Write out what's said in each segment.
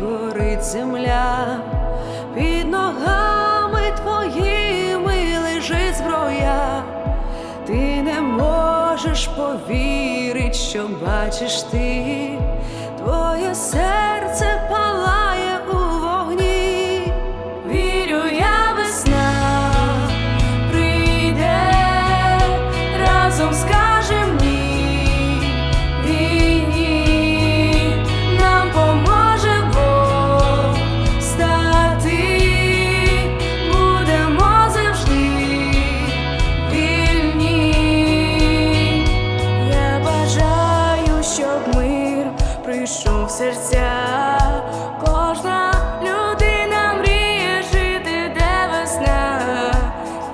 горить земля, під ногами твоїми лежить зброя, ти не можеш повірити, що бачиш ти. серця, кожна людина мріє жити, де весна,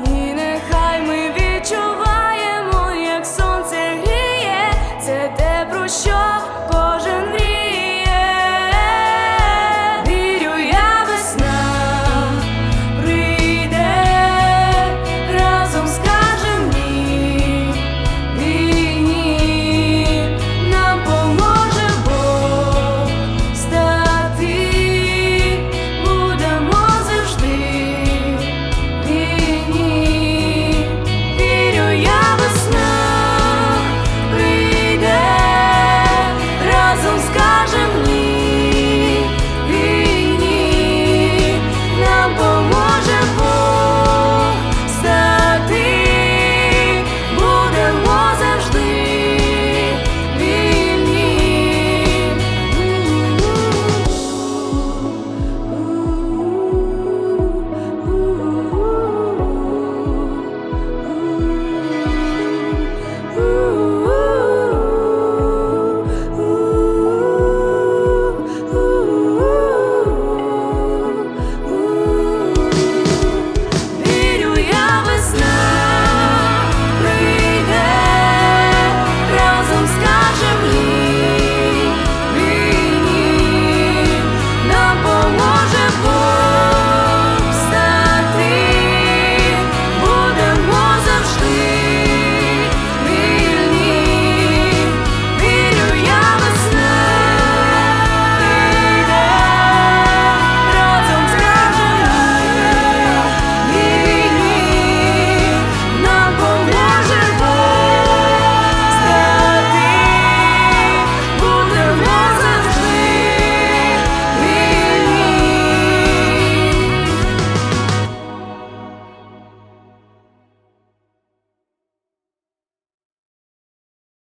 і нехай ми відчуваємо, як сонце гріє, це те, про що. скажем.